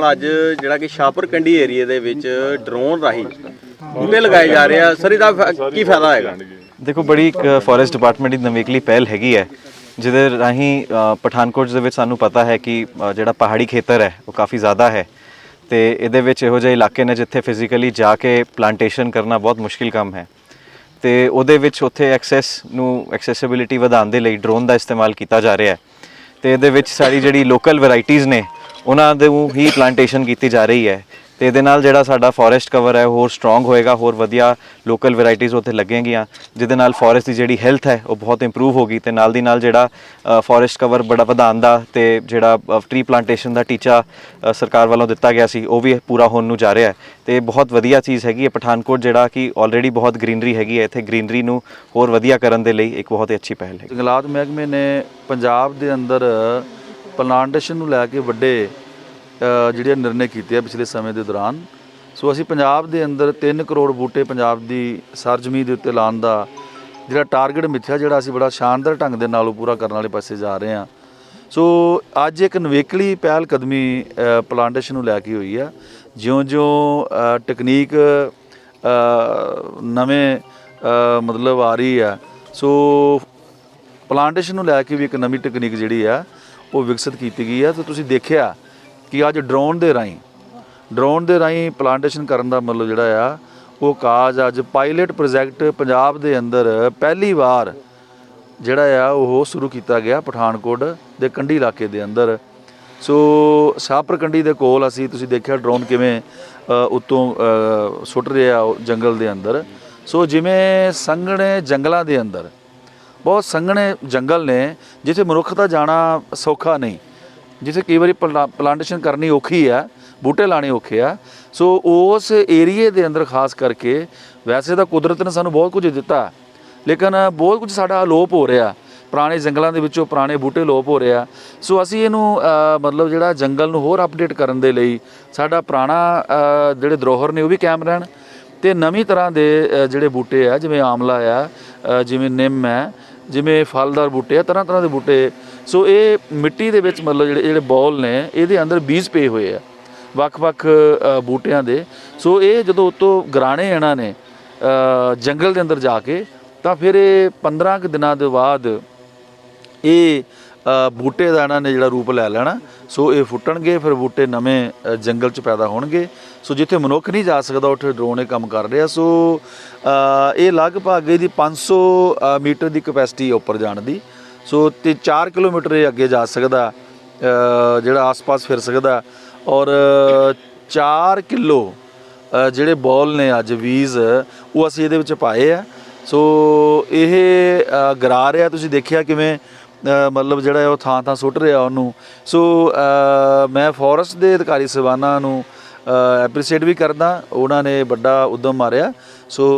ਨਾਲ ਅੱਜ ਜਿਹੜਾ ਕਿ ਸ਼ਾਹਪੁਰ ਕੰਡੀ ਏਰੀਏ ਦੇ ਵਿੱਚ ਡਰੋਨ ਰਾਹੀਂ ਬੂਟੇ ਲਗਾਏ ਜਾ ਰਹੇ ਆ। ਸਰ ਇਹਦਾ ਫ- ਕੀ ਫਾਇਦਾ ਹੈਗਾ? ਦੇਖੋ ਬੜੀ ਇੱਕ ਫੋਰੈਸਟ ਡਿਪਾਰਟਮੈਂਟ ਦੀ ਨਵੇਕਲੀ ਪਹਿਲ ਹੈਗੀ ਹੈ ਜਿਹਦੇ ਰਾਹੀਂ ਅ, ਪਠਾਨਕੋਟ ਦੇ ਵਿੱਚ ਸਾਨੂੰ ਪਤਾ ਹੈ ਕਿ ਅ, ਜਿਹੜਾ ਪਹਾੜੀ ਖੇਤਰ ਹੈ ਉਹ ਕਾਫੀ ਜ਼ਿਆਦਾ ਹੈ। ਤੇ ਇਹਦੇ ਵਿੱਚ ਇਹੋ ਜਿਹੇ ਇਲਾਕੇ ਨੇ ਜਿੱਥੇ ਫਿਜ਼ੀਕਲੀ ਜਾ ਕੇ ਪਲਾਂਟੇਸ਼ਨ ਕਰਨਾ ਬਹੁਤ ਮੁਸ਼ਕਿਲ ਕੰਮ ਹੈ। ਤੇ ਉਹਦੇ ਵਿੱਚ ਉੱਥੇ ਐਕਸੈਸ ਨੂੰ ਐਕਸੈਸਿਬਿਲਿਟੀ ਵਧਾਉਣ ਦੇ ਲਈ ਡਰੋਨ ਦਾ ਇਸਤੇਮਾਲ ਕੀਤਾ ਜਾ ਰਿਹਾ ਹੈ। ਤੇ ਇਹਦੇ ਵਿੱਚ ਸਾਡੀ ਜਿਹੜੀ ਲੋਕਲ ਵੈਰਾਈਟੀਆਂ ਨੇ ਉਹਨਾਂ ਦੇ ਹੀ ਪਲਾਂਟੇਸ਼ਨ ਕੀਤੀ ਜਾ ਰਹੀ ਹੈ ਤੇ ਇਹਦੇ ਨਾਲ ਜਿਹੜਾ ਸਾਡਾ ਫੋਰੈਸਟ ਕਵਰ ਹੈ, ਹੋਰ ਸਟਰੋਂਗ ਹੋਏਗਾ, ਹੋਰ ਵਧੀਆ ਲੋਕਲ ਵੈਰਾਈਟੀਆਂ ਉੱਥੇ ਲੱਗਣਗੀਆਂ, ਜਿਹਦੇ ਨਾਲ ਫੋਰੈਸਟ ਦੀ ਜਿਹੜੀ ਹੈਲਥ ਹੈ, ਉਹ ਬਹੁਤ ਇੰਪਰੂਵ ਹੋਗੀ ਤੇ ਨਾਲ ਦੀ ਨਾਲ ਜਿਹੜਾ ਫੋਰੈਸਟ ਕਵਰ ਬੜਾ ਵਧਾਉਣ ਦਾ ਤੇ ਜਿਹੜਾ ਟ੍ਰੀ ਪਲਾਂਟੇਸ਼ਨ ਦਾ ਟੀਚਾ ਸਰਕਾਰ ਵੱਲੋਂ ਦਿੱਤਾ ਗਿਆ ਸੀ, ਉਹ ਵੀ ਪੂਰਾ ਹੋਣ ਨੂੰ ਜਾ ਰਿਹਾ ਹੈ ਤੇ ਬਹੁਤ ਵਧੀਆ ਚੀਜ਼ ਹੈਗੀ ਹੈ ਪਠਾਨਕੋਟ, ਜਿਹੜਾ ਕਿ ਆਲਰੇਡੀ ਬਹੁਤ ਗ੍ਰੀਨਰੀ ਹੈਗੀ ਹੈ, ਇੱਥੇ ਗ੍ਰੀਨਰੀ ਨੂੰ ਹੋਰ ਵਧੀਆ ਕਰਨ ਦੇ ਲਈ ਇੱਕ ਬਹੁਤ ਹੀ ਅੱਛੀ ਪਹਿਲ ਹੈ ਜੰਗਲਾਤ ਮਹਿਕਮੇ ਨੇ ਪੰਜਾਬ ਦੇ ਅੰਦਰ ਪਲਾਂਟੇਸ਼ਨ ਨੂੰ ਲੈ ਕੇ ਵੱਡੇ ਜਿਹੜੇ ਨਿਰਣੇ ਕੀਤੇ ਆ ਪਿਛਲੇ ਸਮੇਂ ਦੇ ਦੌਰਾਨ। ਸੋ ਅਸੀਂ ਪੰਜਾਬ ਦੇ ਅੰਦਰ 3 ਕਰੋੜ ਬੂਟੇ ਪੰਜਾਬ ਦੀ ਸਰਜ਼ਮੀਨ ਦੇ ਉੱਤੇ ਲਾਉਣ ਦਾ ਜਿਹੜਾ ਟਾਰਗੇਟ ਮਿੱਥਿਆ ਜਿਹੜਾ ਅਸੀਂ ਬੜਾ ਸ਼ਾਨਦਾਰ ਢੰਗ ਦੇ ਨਾਲ ਉਹ ਪੂਰਾ ਕਰਨ ਵਾਲੇ ਪਾਸੇ ਜਾ ਰਹੇ ਹਾਂ। ਸੋ ਅੱਜ ਇੱਕ ਨਵੇਕਲੀ ਪਹਿਲ ਕਦਮੀ ਪਲਾਂਟੇਸ਼ਨ ਨੂੰ ਲੈ ਕੇ ਹੋਈ ਆ। ਜਿਉਂ-ਜਿਉਂ ਅ, ਟੈਕਨੀਕ ਨਵੇਂ ਮਤਲਬ ਆ ਰਹੀ ਆ। ਸੋ ਪਲਾਂਟੇਸ਼ਨ ਨੂੰ ਲੈ ਕੇ ਵੀ ਇੱਕ ਨਵੀਂ ਟੈਕਨੀਕ ਜਿਹੜੀ ਆ ਉਹ ਵਿਕਸਿਤ ਕੀਤੀ ਗਈ ਆ। ਤੇ ਤੁਸੀਂ ਦੇਖਿਆ ਕਿ ਅੱਜ ਡਰੋਨ ਦੇ ਰਾਹੀਂ ਡਰੋਨ ਦੇ ਰਾਹੀਂ ਪਲਾਂਟੇਸ਼ਨ ਕਰਨ ਦਾ ਮਤਲਬ ਜਿਹੜਾ ਆ ਉਹ ਕਾਜ ਅੱਜ ਪਾਇਲਟ ਪ੍ਰੋਜੈਕਟ ਪੰਜਾਬ ਦੇ ਅੰਦਰ ਪਹਿਲੀ ਵਾਰ ਜਿਹੜਾ ਆ ਉਹ ਸ਼ੁਰੂ ਕੀਤਾ ਗਿਆ ਪਠਾਨਕੋਟ ਦੇ ਕੰਢੀ ਇਲਾਕੇ ਦੇ ਅੰਦਰ। ਸੋ ਸ਼ਾਹਪੁਰ ਕੰਢੀ ਦੇ ਕੋਲ ਅਸੀਂ ਤੁਸੀਂ ਦੇਖਿਆ ਡਰੋਨ ਕਿਵੇਂ ਅ, ਉੱਤੋਂ ਅ, ਸੁੱਟ ਰਿਹਾ ਉਹ ਜੰਗਲ ਦੇ ਅੰਦਰ। ਸੋ ਜਿਵੇਂ ਸੰਘਣੇ ਜੰਗਲਾਂ ਦੇ ਅੰਦਰ ਬਹੁਤ ਸੰਘਣੇ ਜੰਗਲ ਨੇ, ਜਿੱਥੇ ਮਨੁੱਖ ਦਾ ਜਾਣਾ ਸੌਖਾ ਨਹੀਂ। ਜਿੱਥੇ ਕਈ ਵਾਰੀ ਪਲਾ- ਪਲਾਂਟੇਸ਼ਨ ਕਰਨੀ ਔਖੀ ਆ ਬੂਟੇ ਲਾਣੇ ਔਖੇ ਆ। ਸੋ ਉਸ ਏਰੀਏ ਦੇ ਅੰਦਰ ਖਾਸ ਕਰਕੇ ਵੈਸੇ ਤਾਂ ਕੁਦਰਤ ਨੇ ਸਾਨੂੰ ਬਹੁਤ ਕੁਝ ਦਿੱਤਾ। ਲੇਕਿਨ ਬਹੁਤ ਕੁਝ ਸਾਡਾ ਅਲੋਪ ਹੋ ਰਿਹਾ। ਪੁਰਾਣੇ ਜੰਗਲਾਂ ਦੇ ਵਿੱਚੋਂ ਪੁਰਾਣੇ ਬੂਟੇ ਲੋਪ ਹੋ ਰਿਹਾ ਸੋ ਅਸੀਂ ਇਹਨੂੰ ਮਤਲਬ ਜਿਹੜਾ ਜੰਗਲ ਨੂੰ ਹੋਰ ਅਪਡੇਟ ਕਰਨ ਦੇ ਲਈ ਸਾਡਾ ਪੁਰਾਣਾ ਜਿਹੜੇ ਧਰੋਹਰ ਨੇ ਉਹ ਵੀ ਕਾਇਮ ਰਹਿਣ। ਤੇ ਨਵੀਂ ਤਰ੍ਹਾਂ ਦੇ ਜਿਹੜੇ ਬੂਟੇ ਆ, ਜਿਵੇਂ ਆਮਲਾ ਆ ਜਿਵੇਂ ਨਿੰਮ ਹੈ ਜਿਵੇਂ ਫਲਦਾਰ ਬੂਟੇ ਆ, ਤਰ੍ਹਾਂ ਤਰ੍ਹਾਂ ਦੇ ਬੂਟੇ। ਸੋ ਇਹ ਮਿੱਟੀ ਦੇ ਵਿੱਚ ਮਤਲਬ ਜਿਹੜੇ ਜਿਹੜੇ ਬੌਲ ਨੇ, ਇਹਦੇ ਅੰਦਰ ਬੀਜ ਪਏ ਹੋਏ ਆ, ਵੱਖ-ਵੱਖ ਬੂਟਿਆਂ ਦੇ। ਸੋ ਇਹ ਜਦੋਂ ਉਤੋਂ ਗਰਾਣੇ ਇਹਨਾਂ ਨੇ ਜੰਗਲ ਦੇ ਅੰਦਰ ਜਾ ਕੇ, ਤਾਂ ਫਿਰ ਇਹ 15 ਕੁ ਦਿਨਾਂ ਦੇ ਬਾਅਦ ਇਹ ਬੂਟੇ ਦਾ ਇਹਨਾਂ ਨੇ ਜਿਹੜਾ ਰੂਪ ਲੈ ਲੈਣਾ। ਸੋ ਇਹ ਫੁੱਟਣਗੇ ਫਿਰ ਬੂਟੇ ਨਵੇਂ ਜੰਗਲ 'ਚ ਪੈਦਾ ਹੋਣਗੇ। ਸੋ ਜਿੱਥੇ ਮਨੁੱਖ ਨਹੀਂ ਜਾ ਸਕਦਾ ਉੱਥੇ ਡਰੋਨ ਇਹ ਕੰਮ ਕਰ ਰਿਹਾ। ਸੋ ਇਹ ਲਗਭਗ ਇਹਦੀ 500 ਅ, ਮੀਟਰ ਦੀ ਕਪੈਸਿਟੀ ਉੱਪਰ ਜਾਣ ਦੀ। ਸੋ ਤੇ 4 ਕਿਲੋਮੀਟਰ ਇਹ ਅੱਗੇ ਜਾ ਸਕਦਾ ਜਿਹੜਾ ਆਸ-ਪਾਸ ਫਿਰ ਸਕਦਾ। ਔਰ 4 ਕਿਲੋ ਜਿਹੜੇ ਬੋਲ ਨੇ ਅੱਜ ਵੀਜ਼ ਉਹ ਅਸੀਂ ਇਹਦੇ ਵਿੱਚ ਪਾਏ ਆ। ਸੋ ਇਹ ਅ, ਗਰਾ ਰਿਹਾ ਤੁਸੀਂ ਦੇਖਿਆ ਕਿਵੇਂ ਮਤਲਬ ਜਿਹੜਾ ਹੈ ਉਹ ਥਾਂ ਥਾਂ ਸੁੱਟ ਰਿਹਾ ਉਹਨੂੰ। ਸੋ ਮੈਂ ਫੋਰੈਸਟ ਦੇ ਅਧਿਕਾਰੀ ਸਹਿਬਾਨਾਂ ਨੂੰ ਐਪਰੀਸ਼ੀਏਟ ਵੀ ਕਰਦਾ। ਉਹਨਾਂ ਨੇ ਵੱਡਾ ਉਦਮ ਮਾਰਿਆ। ਸੋ